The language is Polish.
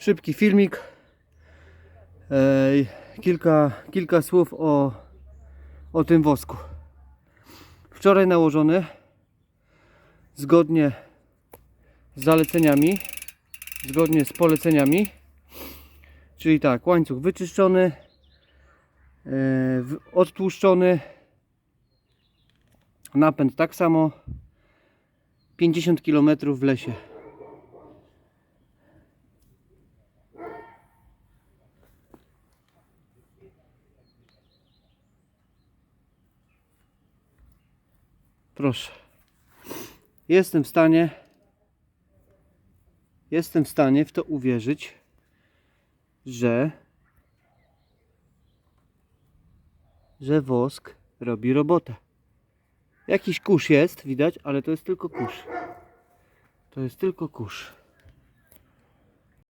Szybki filmik. Kilka, kilka słów o, o tym wosku. Wczoraj nałożony zgodnie z zaleceniami, zgodnie z poleceniami. Czyli tak, łańcuch wyczyszczony, e, odtłuszczony, napęd tak samo, 50 km w lesie. Proszę. Jestem w stanie jestem w stanie w to uwierzyć, że że wosk robi robotę. Jakiś kurz jest, widać, ale to jest tylko kurz. To jest tylko kurz.